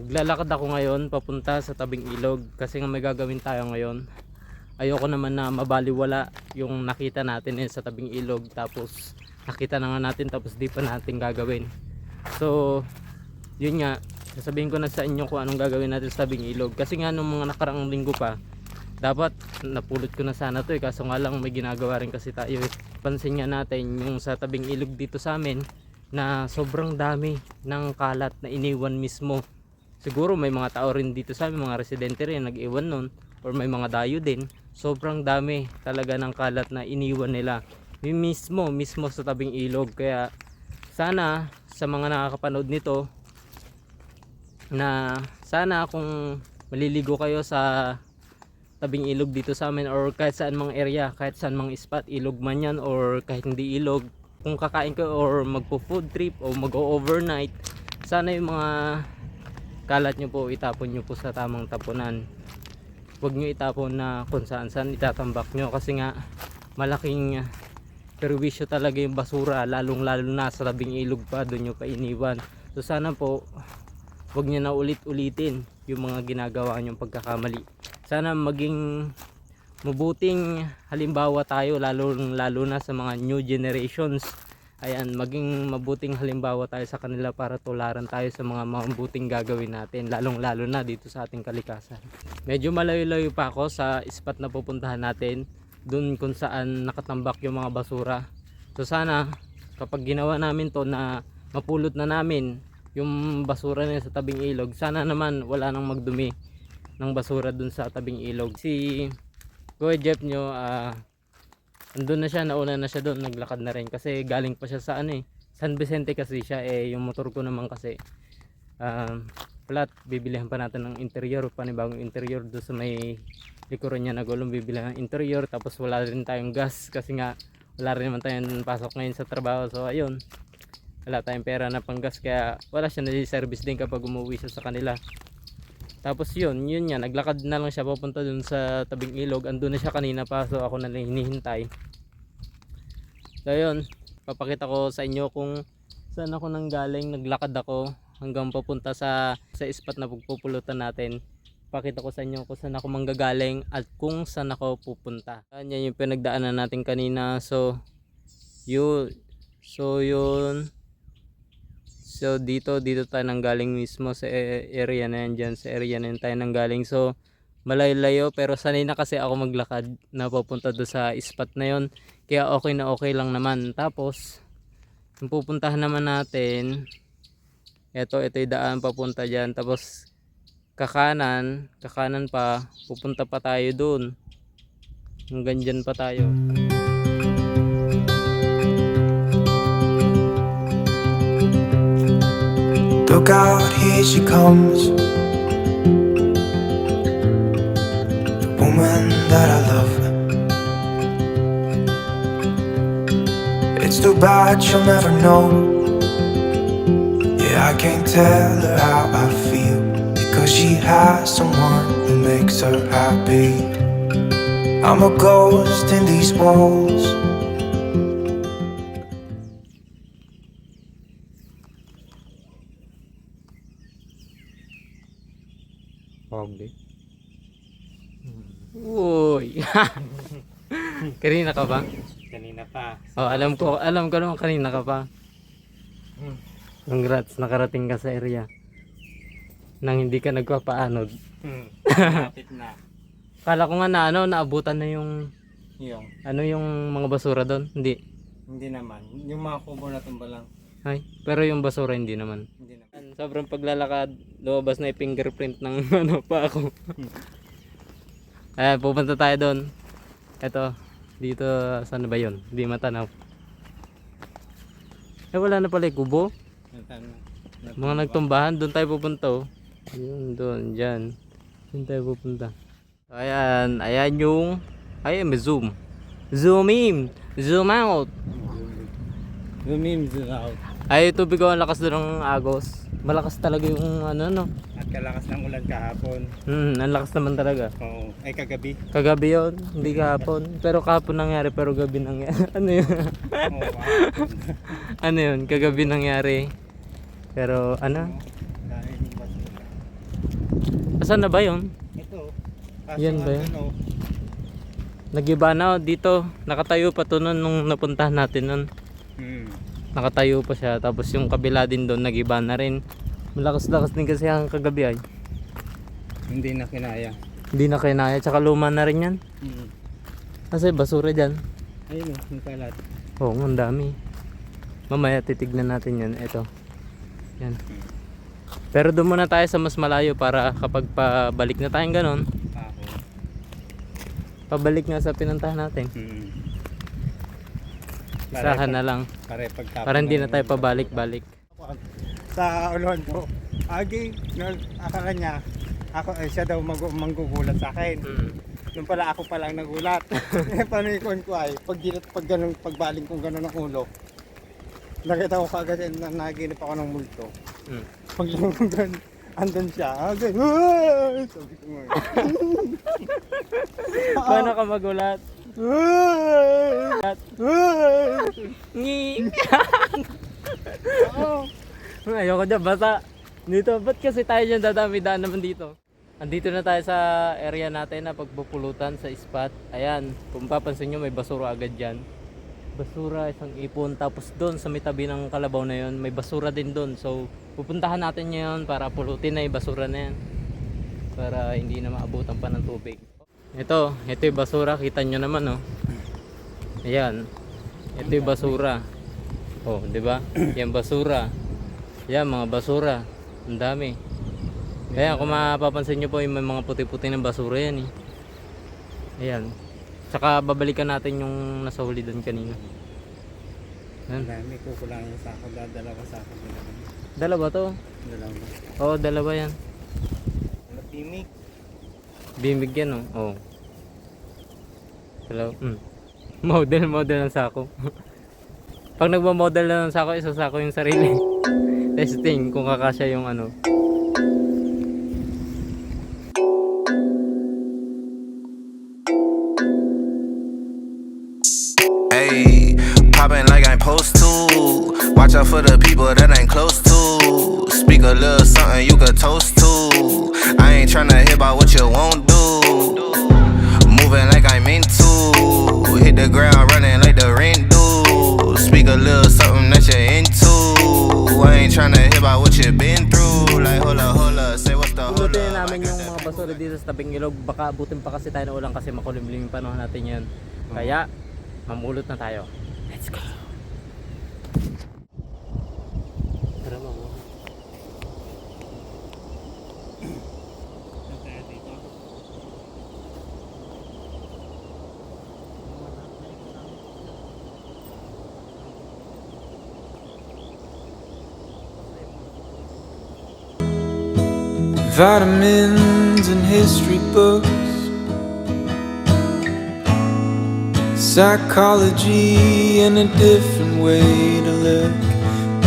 Naglalakad ako ngayon papunta sa tabing ilog kasi nga may gagawin tayo ngayon. Ayoko naman na mabaliwala yung nakita natin eh, sa tabing ilog tapos nakita na nga natin tapos di pa natin gagawin. So, yun nga, sasabihin ko na sa inyo kung anong gagawin natin sa tabing ilog. Kasi nga nung mga nakaraang linggo pa, dapat napulot ko na sana to eh kaso nga lang may ginagawa rin kasi tayo eh. Pansin nga natin yung sa tabing ilog dito sa amin na sobrang dami ng kalat na iniwan mismo siguro may mga tao rin dito sa amin, mga residente rin nag-iwan nun. Or may mga dayo din. Sobrang dami talaga ng kalat na iniwan nila. Mi- mismo mismo sa tabing ilog. Kaya sana sa mga nakakapanood nito na sana kung maliligo kayo sa tabing ilog dito sa amin or kahit saan mang area kahit saan mang spot ilog man yan or kahit hindi ilog kung kakain ka or magpo food trip o mag-overnight sana yung mga kalat nyo po itapon nyo po sa tamang tapunan. Huwag nyo itapon na kung saan saan itatambak nyo kasi nga malaking perwisyo talaga yung basura lalong lalo na sa tabing ilog pa doon nyo pa iniwan. So sana po huwag nyo na ulit ulitin yung mga ginagawa nyong pagkakamali. Sana maging mabuting halimbawa tayo lalo lalo na sa mga new generations ayan maging mabuting halimbawa tayo sa kanila para tularan tayo sa mga mabuting gagawin natin lalong lalo na dito sa ating kalikasan. Medyo malayo-layo pa ako sa spot na pupuntahan natin dun kung saan nakatambak yung mga basura. So sana kapag ginawa namin to na mapulot na namin yung basura na sa tabing ilog sana naman wala nang magdumi ng basura dun sa tabing ilog. Si Kuya Jeff nyo ah andun na siya nauna na siya doon naglakad na rin. Kasi galing pa siya sa ano eh San Vicente kasi siya eh yung motor ko naman kasi. Um, flat bibilihan pa natin ng interior panibagong interior doon sa may likuran niya na gulong bibilihan ng interior. Tapos wala rin tayong gas kasi nga wala rin naman tayong pasok ngayon sa trabaho. So ayun wala tayong pera na pang gas. Kaya wala siya nasi-service din kapag umuwi siya sa kanila tapos yun, yun nga, naglakad na lang siya papunta dun sa tabing ilog. Andun na siya kanina pa, so ako na lang hinihintay. So yun, papakita ko sa inyo kung saan ako nang galing. Naglakad ako hanggang papunta sa, sa spot na pagpupulutan natin. Pakita ko sa inyo kung saan ako manggagaling at kung saan ako pupunta. Yan yan yung pinagdaanan natin kanina. So, yun. So, yun. So dito dito tayo nang galing mismo sa e- area na yan dyan, sa area na yan tayo nang galing. So malayo-layo pero sanay na kasi ako maglakad na papunta do sa spot na yon. Kaya okay na okay lang naman. Tapos yung pupuntahan naman natin ito ito yung daan papunta dyan. Tapos kakanan, kakanan pa, pupunta pa tayo doon. Hanggang dyan pa tayo. Look out, here she comes. The woman that I love. It's too bad she'll never know. Yeah, I can't tell her how I feel. Because she has someone who makes her happy. I'm a ghost in these walls. Kanina ka ba? Kanina pa. Oh, alam ko, alam ko naman kanina ka pa. Congrats, nakarating ka sa area. Nang hindi ka nagpapaanod. Hmm. Malapit na. Kala ko nga na ano, naabutan na yung Yung. ano yung mga basura doon. Hindi. Hindi naman. Yung mga kubo na tumba lang. Ay, pero yung basura hindi naman. Hindi naman. Sobrang paglalakad, lumabas na yung fingerprint ng ano pa ako. Ayan, pupunta tayo doon. Ito, dito, saan ba yun? Hindi matanaw. Eh, wala na pala yung kubo. Mga nagtumbahan, doon tayo pupunta oh. Yun, doon, dyan. Doon tayo pupunta. Ayan, ayan yung, ayan, may zoom. Zoom in, zoom out. Lumims out. Ay, tubig ko, ang lakas doon ng agos. Malakas talaga yung ano, no. At kalakas ng ulan kahapon. Hmm, ang lakas naman talaga. Oo. Ay kagabi. Kagabi yun, hindi kahapon. Pero kahapon nangyari, pero gabi nangyari. ano yun? Oo. ano yun? Kagabi nangyari. Pero ano? Asan na ba yun? Ito. Kaso Yan ba yan? ano, Nagiba na dito. Nakatayo pa to nun nung napuntahan natin nun. Nakatayo pa siya. Tapos yung kabila din doon nagiba na rin. Malakas-lakas din kasi ang kagabi ay. Hindi na kinaya. Hindi na kinaya. Tsaka luma na rin yan. Hmm. Kasi basura dyan. Ayun o, yung kalat. Oo, ang dami. Mamaya titignan natin yan. Ito. Yan. Pero doon muna tayo sa mas malayo para kapag pabalik na tayong ganon, pabalik nga sa pinuntahan natin. Hmm. Isahan na lang. Pare pagtapon Para hindi na tayo pabalik-balik. Sa ulon ko. Agi, no, akala niya, ako, eh, siya daw mag manggugulat sa akin. Mm. Yung pala ako pa lang nagulat. Eh, Panikon ko ay, pag, dilat, pag ganun, pagbaling kong ganun ang ulo, nakita ko kagad eh, na naginip ako ng multo. Mm. Pag lumungan, andun siya. Agad, "Ay!" sabi ko. Paano ka magulat? "Ay! Ay!" Ngi! Oo. Ayoko dyan, basta dito, ba't kasi tayo dyan dadami-daan naman dito? Andito na tayo sa area natin na pagpupulutan sa spot. Ayan, kung papansin nyo may basura agad dyan. Basura, isang ipon. Tapos doon sa may tabi ng kalabaw na yon may basura din doon. So, pupuntahan natin yun para pulutin na yung basura na yan. Para hindi na maabutan pa ng tubig. Ito, ito yung basura. Kita nyo naman, oh. Ayan. Ito yung basura. Oh, di ba? Yan basura. Yan, mga basura. Ang dami. Kaya kung mapapansin nyo po, yung may mga puti-puti ng basura yan eh. Ayan. Tsaka babalikan natin yung nasa huli doon kanina. Ang dami, kukulang yung sako, dadalawa sako. Dalawa to. Dalawa. Oo, dalawa yan. Ano? Bimig yan oh. Oo. Dalawa. Mm. Model, model ng sako. Pag nagmo-model na ng sako, isa sako yung sarili. Testing kung kakasya yung ano. Ayy, popping like I'm supposed to. Watch out for the people that ain't close to. Speak a little something you could toast to. I ain't tryna hear about what you won't Hit the ground running like the rent do. Speak a little something that you're into. I ain't tryna hear about what you been through. Like, hold up, hold up, say what's the hold up. namin yung mga basura dito sa tabing ilog. Baka abutin pa kasi tayo ng ulan kasi makulimlim yung panahon natin yan. Kaya, mamulot na tayo. Let's go! Tara mo. Vitamins and history books, psychology, and a different way to look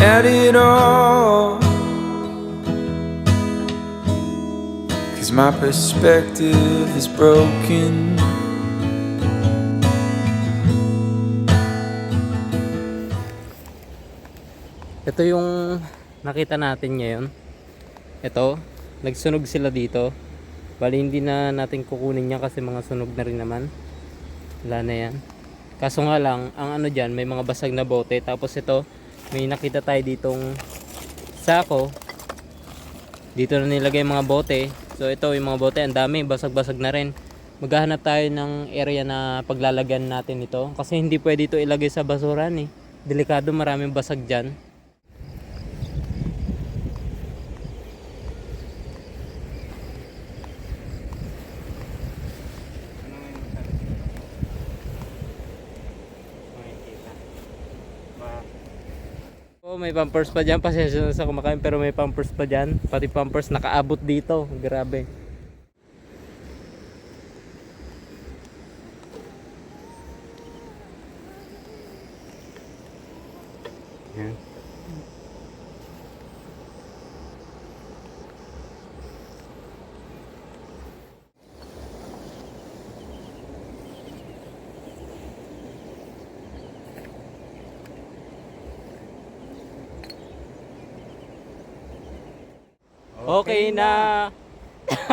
at it all. Cause my perspective is broken. Ito yung nakita natin ngayon. Ito, nagsunog sila dito. Bali hindi na natin kukunin yan kasi mga sunog na rin naman. Wala na yan. Kaso nga lang, ang ano dyan, may mga basag na bote. Tapos ito, may nakita tayo ditong sako. Dito na nilagay mga bote. So ito, yung mga bote, ang dami, basag-basag na rin. Maghahanap tayo ng area na paglalagyan natin ito. Kasi hindi pwede ito ilagay sa basuran eh. Delikado, maraming basag dyan. Oh, pampers pa dyan. Pasensya na sa kumakain pero may pampers pa dyan. Pati pampers nakaabot dito. Grabe. Yan. Okay na.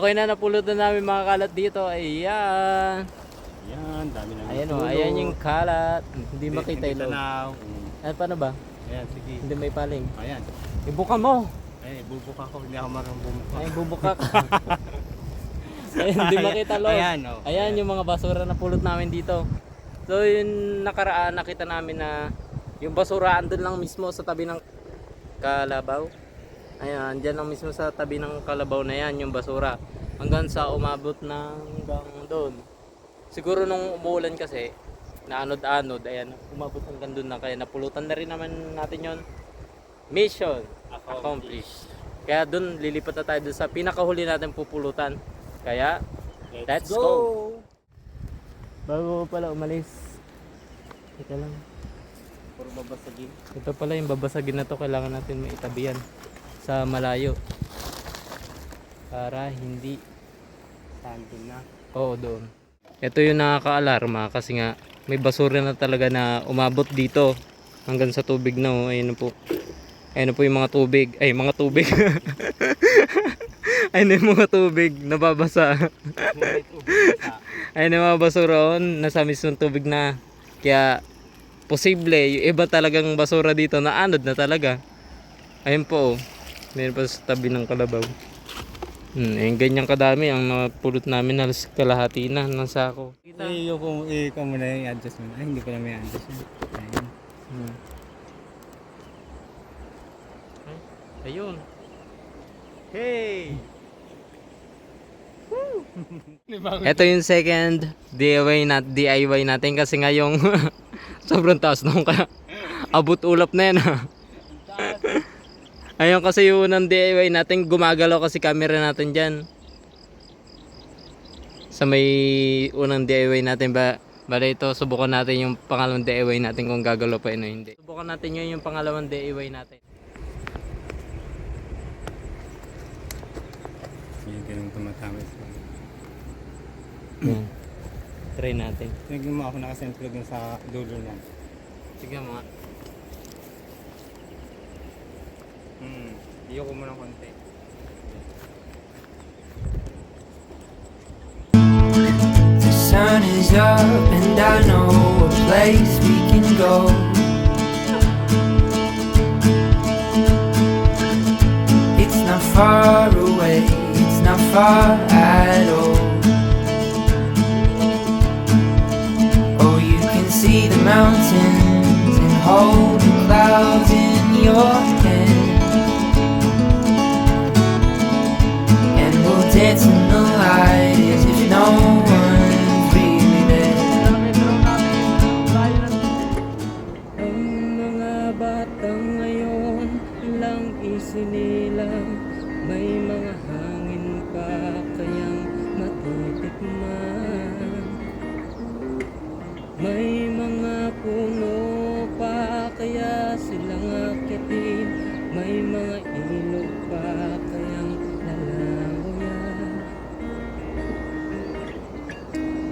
okay na, napulot na namin mga kalat dito. Ayan. Yan, dami na. Ayan o, ayan yung kalat. Hindi makita yung loob. Ayan, paano ba? Ayan, sige. Hindi may paling. Ayan. Ibuka mo. Ay, bubuka ko. Hindi ako marunong bumuka. Ay, bubuka ka. Ayan, hindi makita loob. Ayan, oh. Ayan yung mga basura na pulot namin dito. So yun nakaraan nakita namin na yung basura andun lang mismo sa tabi ng kalabaw. Ayan, dyan lang mismo sa tabi ng kalabaw na yan yung basura. Hanggang sa umabot na hanggang doon. Siguro nung umuulan kasi, naanod-anod, ayan, umabot hanggang doon na. Kaya napulutan na rin naman natin yon Mission accomplished. Kaya doon, lilipat na tayo doon sa pinakahuli natin pupulutan. Kaya, let's, go. Bago pala umalis. Ito lang. Babasagin. Ito pala yung babasagin na to. Kailangan natin maitabi yan sa malayo. Para hindi. Sandin na. Oo, doon. Ito yung nakaka-alarma kasi nga may basura na talaga na umabot dito hanggang sa tubig na oh. Ayun po. Ayun po yung mga tubig. Ay, mga tubig. Ayun yung mga tubig nababasa. Ayun yung mga basura on. Nasa mismong tubig na. Kaya posible yung iba talagang basura dito na anod na talaga. Ayun po oh. Meron pa sa tabi ng kalabaw. Hmm, ayun, ganyan kadami ang napulot namin halos kalahati na ng sako. Ay, yung kung ikaw muna yung adjust mo. Ay, hindi ko na may adjust mo. Ayun. Hmm. Ay, ayun. Hey! Ito yung second DIY, nat DIY natin kasi nga yung sobrang taas nung kaya abot ulap na yan ha. Ayun kasi yung unang DIY natin gumagalaw kasi camera natin dyan. Sa may unang DIY natin ba Bale ito, subukan natin yung pangalawang DIY natin kung gagalaw pa yun o hindi. Subukan natin yun yung pangalawang DIY natin. Yung ganun tumatama Yan. Try natin. Tingnan mo ako nakasentrol dun sa dulo niya. Sige mo nga. Hmm. Iyo ko muna konti. The sun is up and I know a place we can go. It's not far away, it's not far at all. See the mountains and hold the clouds in your hand. And we'll dance in the light as if no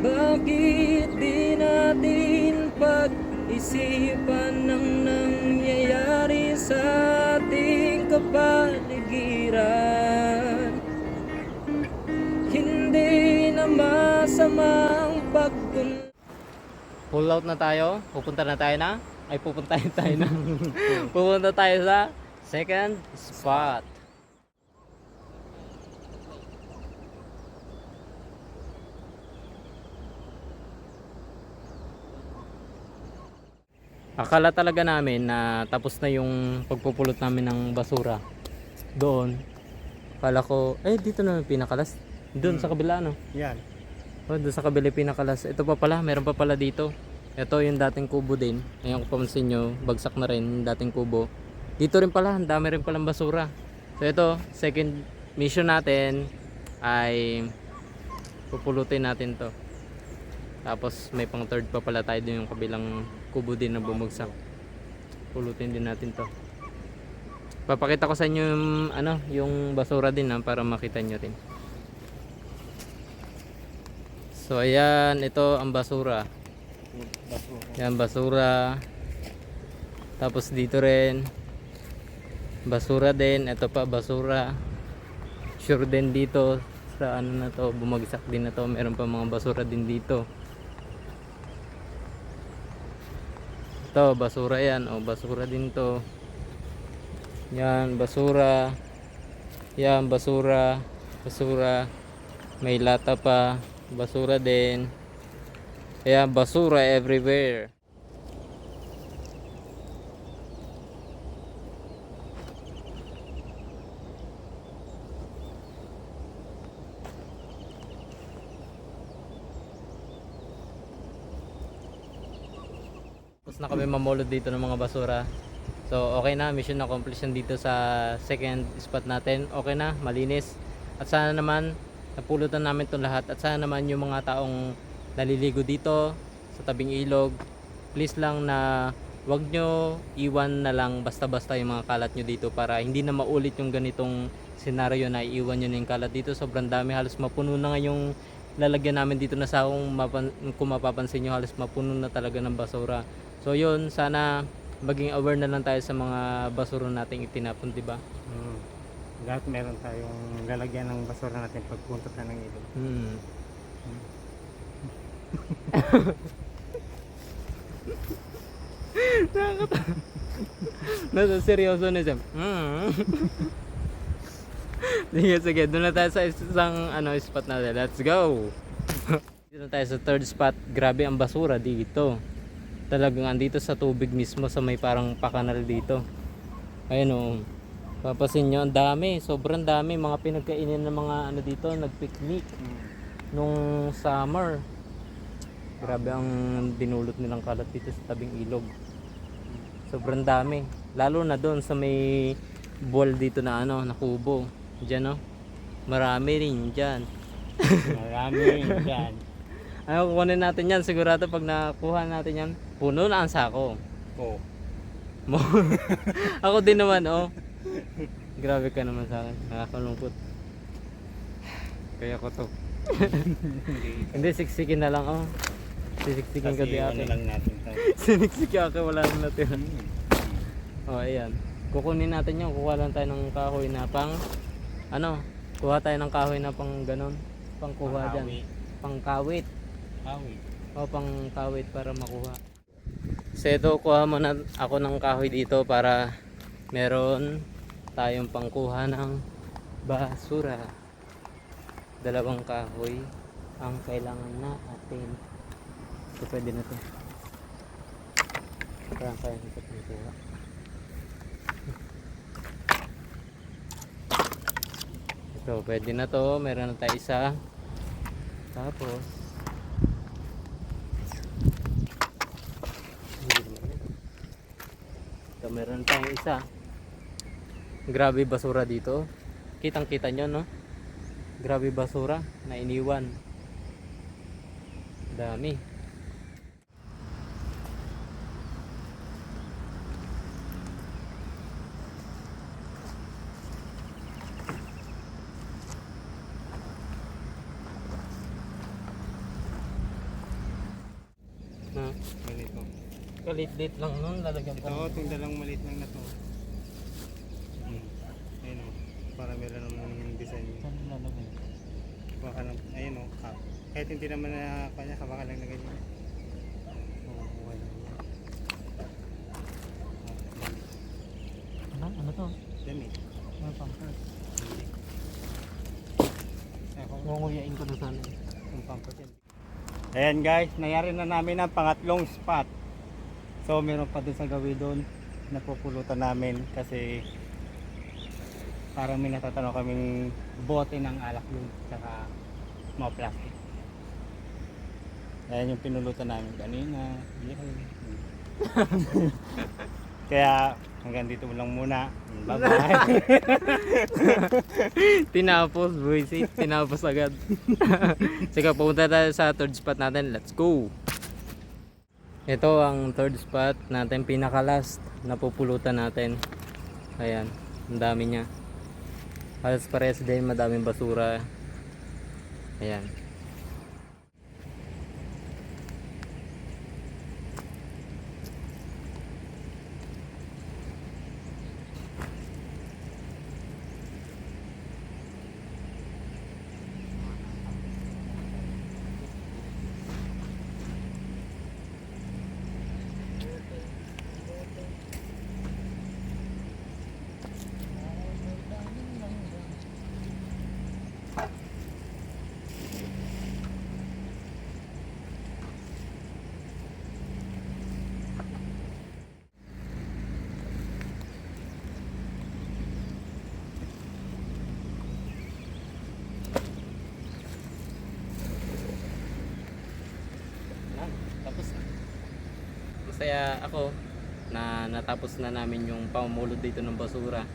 Bakit di natin pag-isipan ng nangyayari sa ating kapaligiran? Hindi na masamang pagkun... Pull out na tayo? Pupunta na tayo na? Ay pupuntahin tayo na. Pupunta tayo sa second spot. Akala talaga namin na tapos na yung pagpupulot namin ng basura. Doon. Akala ko, eh dito na yung pinakalas. Doon sa kabila no. Yan. Oh, doon sa kabila pinakalas. Ito pa pala, meron pa pala dito. Ito yung dating kubo din. Ayun kung pamansin nyo, bagsak na rin yung dating kubo. Dito rin pala, ang dami rin palang basura. So ito, second mission natin ay pupulutin natin to. Tapos may pang third pa pala tayo din yung kabilang kubo din na bumagsak. Pulutin din natin to. Papakita ko sa inyo yung, ano, yung basura din ha, para makita nyo rin. So ayan, ito ang basura. Yan basura. Tapos dito rin. Basura din. Ito pa basura. Sure din dito sa ano na to. Bumagsak din na to. Meron pa mga basura din dito. Ito, basura yan. O, basura din to. Yan, basura. Yan, basura. Basura. May lata pa. Basura din. Ayan, basura everywhere. Na kami mamulot dito ng mga basura. So okay na, mission accomplished dito sa second spot natin. Okay na, malinis. At sana naman napulutan namin itong lahat. At sana naman yung mga taong naliligo dito sa tabing ilog, please lang na wag nyo iwan na lang basta-basta yung mga kalat nyo dito para hindi na maulit yung ganitong senaryo na iiwan nyo na yung kalat dito. Sobrang dami, halos mapuno na nga yung lalagyan namin dito na sa kung, kung mapapansin nyo halos mapuno na talaga ng basura. So yun, sana maging aware na lang tayo sa mga basura nating itinapon, di ba? Hmm. Lahat meron tayong lalagyan ng basura natin pagpunta na ng ilog. Hmm. Nakakatawa. Nasa seryoso na siya. Mm. sige, sige. Doon na tayo sa isang ano, spot natin. Let's go! dito na tayo sa third spot. Grabe ang basura dito. Talagang andito sa tubig mismo sa may parang pakanal dito. Ayun o. Papasin nyo, ang dami. Sobrang dami. Mga pinagkainan ng mga ano dito, nagpicnic nung summer. Grabe ang dinulot nilang kalat dito sa tabing ilog. Sobrang dami. Lalo na doon sa may ball dito na ano, na kubo. Diyan no. Marami rin diyan. Marami yan. Ano kukunin natin yan? Sigurado pag nakuha natin yan, puno na ang sako. Oh. Mo. Ako din naman, oh. Grabe ka naman sa akin. Nakakalungkot. Kaya ko to. Hindi, siksikin na lang, oh. Sisiksikin ka di ano akin. lang natin to. Siniksik ako, wala nang natira. Oh, ayan. Kukunin natin yung kuha lang tayo ng kahoy na pang ano, kuha tayo ng kahoy na pang ganon, pang kuha diyan. Pang kawit. Kawi. O pang kawit para makuha. So ito, kuha muna ako ng kahoy dito para meron tayong pangkuha ng basura. Dalawang kahoy ang kailangan natin. So pwede na to. Parang kaya nito pangkuha. Ito, pwede na to. Meron na tayo isa. Tapos, meron tayong isa. Grabe basura dito. Kitang kita nyo no? Grabe basura na iniwan. Dami. Na, Ganito. Kalit-lit lang nun, lalagyan Ito, ko. itong dalawang maliit lang na to. Hmm. Ayun o. Para meron naman design. Saan lalagyan? Baka lang, ayun o. Ah. Kahit hindi naman na kanya, baka lang na ganyan. Oo, lang. Ano? Ano to? Dami. Ano? Hindi. Ako, Ngunguyain ko na sana. yung pampers yan. Ayan guys, nangyari na namin ang pangatlong spot. So meron pa dun sa gawi doon napupulutan namin kasi parang may natatanaw kaming bote ng alak doon saka mga plastic. Ayan yung pinulutan namin kanina. Kaya hanggang dito lang muna. Bye bye. Tinapos, buwisit. Tinapos agad. Sige, pupunta tayo sa third spot natin. Let's go! Ito ang third spot natin. Pinaka-last na pupulutan natin. Ayan. Ang dami niya. Halos parehas din. Madaming basura. Ayan. masaya ako na natapos na namin yung pamumulot dito ng basura.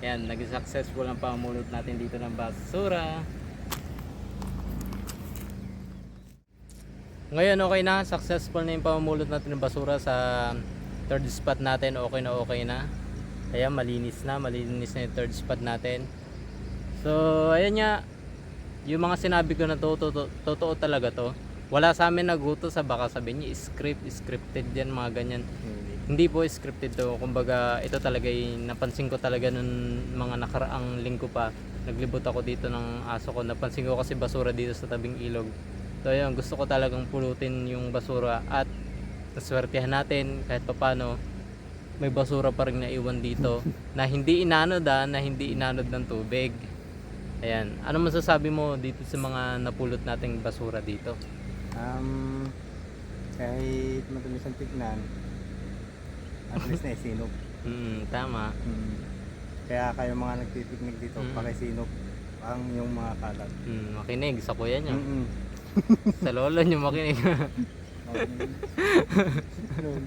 Yan, naging successful ang pamumulot natin dito ng basura. Ngayon okay na, successful na yung pamumulot natin ng basura sa third spot natin. Okay na okay na. Kaya malinis na, malinis na yung third spot natin. So, ayan nga, yung mga sinabi ko na to, to- to- totoo talaga to. Wala sa amin naguto sa baka sabihin niya script, scripted yan, mga ganyan. Hindi po scripted to. Kumbaga, ito talaga yung napansin ko talaga nung mga nakaraang linggo pa. Naglibot ako dito ng aso ko. Napansin ko kasi basura dito sa tabing ilog. So ayun, gusto ko talagang pulutin yung basura at naswertehan natin kahit papano may basura pa rin naiwan dito na hindi inanod ah, na hindi inanod ng tubig. Ayan. Ano masasabi mo dito sa mga napulot nating basura dito? Um, kahit matulis ang tignan, at least na isinog. Mm, tama. Hmm. Kaya kayo mga nagtitiknik dito, Mm. pakisinog ang yung mga kalat. Mm, makinig sa kuya niyo. Mm-mm. Sa lolo niyo makinig. Yun.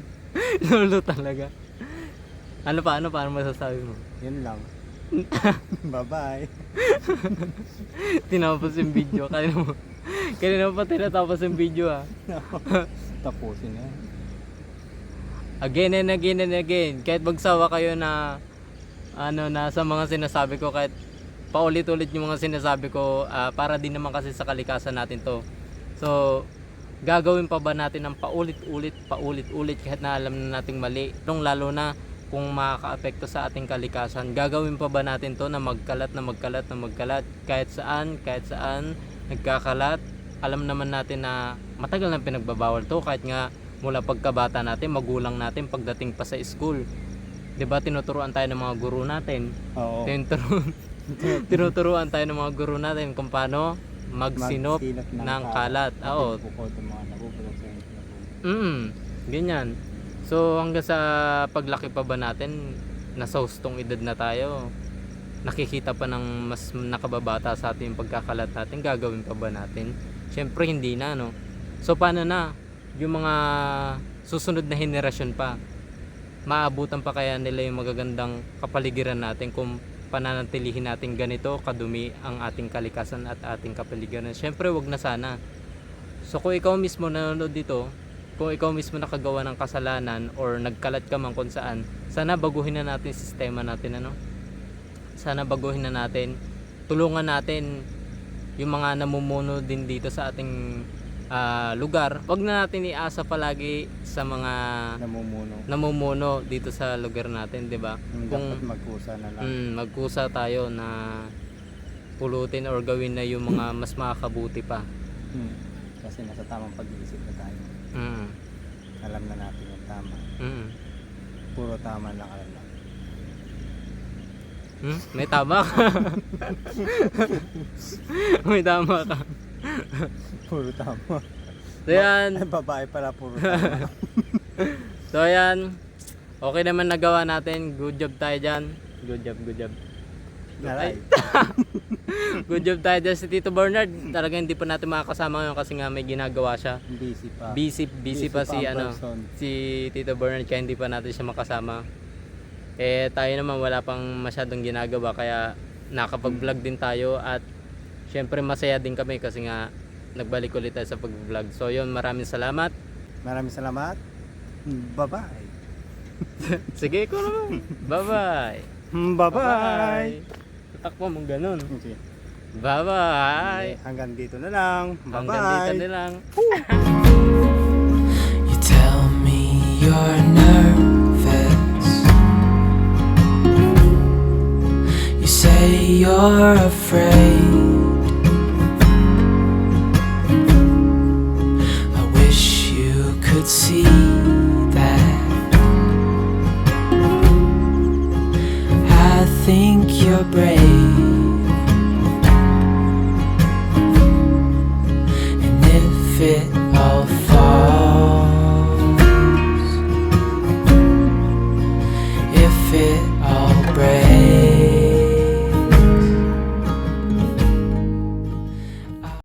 lolo talaga. Ano pa? Ano pa? Ano masasabi mo? Yun lang. Bye-bye. Tinapos yung video. Kanina mo. Kanina pa tinatapos yung video ah. Tapusin na. Again and again and again. Kahit magsawa kayo na ano na sa mga sinasabi ko kahit paulit-ulit yung mga sinasabi ko ah, para din naman kasi sa kalikasan natin to. So gagawin pa ba natin ng paulit-ulit, paulit-ulit kahit na alam na nating mali. Nung lalo na kung makaka-apekto sa ating kalikasan. Gagawin pa ba natin to na magkalat na magkalat na magkalat kahit saan, kahit saan nagkakalat. Alam naman natin na matagal na pinagbabawal to kahit nga mula pagkabata natin, magulang natin pagdating pa sa school. 'Di ba tinuturuan tayo ng mga guro natin. Oo. Tinuturo, tinuturuan tayo ng mga guro natin kung paano magsinop Magsinop ng kalat. Oo, ng nabubulok sa inyo. Mm, ganyan. So hanggang sa paglaki pa ba natin, nasa hustong edad na tayo, nakikita pa ng mas nakababata sa atin yung pagkakalat natin, gagawin pa ba natin? Siyempre hindi na, no? So paano na? Yung mga susunod na henerasyon pa, maabutan pa kaya nila yung magagandang kapaligiran natin kung pananatilihin natin ganito kadumi ang ating kalikasan at ating kapaligiran. Siyempre wag na sana. So kung ikaw mismo nanonood dito, kung ikaw mismo nakagawa ng kasalanan or nagkalat ka man kung saan, sana baguhin na natin sistema natin ano. Sana baguhin na natin. Tulungan natin yung mga namumuno din dito sa ating ah, lugar. Huwag na natin iasa palagi sa mga Namumuno. namumuno dito sa lugar natin, 'di ba? Kung Kung dapat magkusa na lang. mm, magkusa tayo na pulutin or gawin na yung mga mas makakabuti pa. Hmm. Kasi nasa tamang pag-iisip na tayo. Mm. Alam na natin yung tama. Mm. Puro tama lang alam natin. Hmm? May tama ka. May tama ka. Puro tama. So yan. Ay, babae pala puro tama. So yan. Okay naman nagawa natin. Good job tayo dyan. Good job, good job. Naray. Good job tayo dyan si Tito Bernard. Talaga hindi pa natin makakasama ngayon kasi nga may ginagawa siya. Busy pa. Busy, busy, pa si ang ano person. si Tito Bernard kaya hindi pa natin siya makasama. Eh tayo naman wala pang masyadong ginagawa kaya nakapag-vlog din tayo at syempre masaya din kami kasi nga nagbalik ulit tayo sa pag-vlog. So yun, maraming salamat. Maraming salamat. Bye-bye. Sige ko naman. Bye-bye. Bye-bye. Takpo mong ganun. Okay. Bye-bye. Hanggang dito na lang. Hanggang Bye-bye. dito na lang. You tell me you're nervous. You say you're afraid. Could see that. I think you're brave.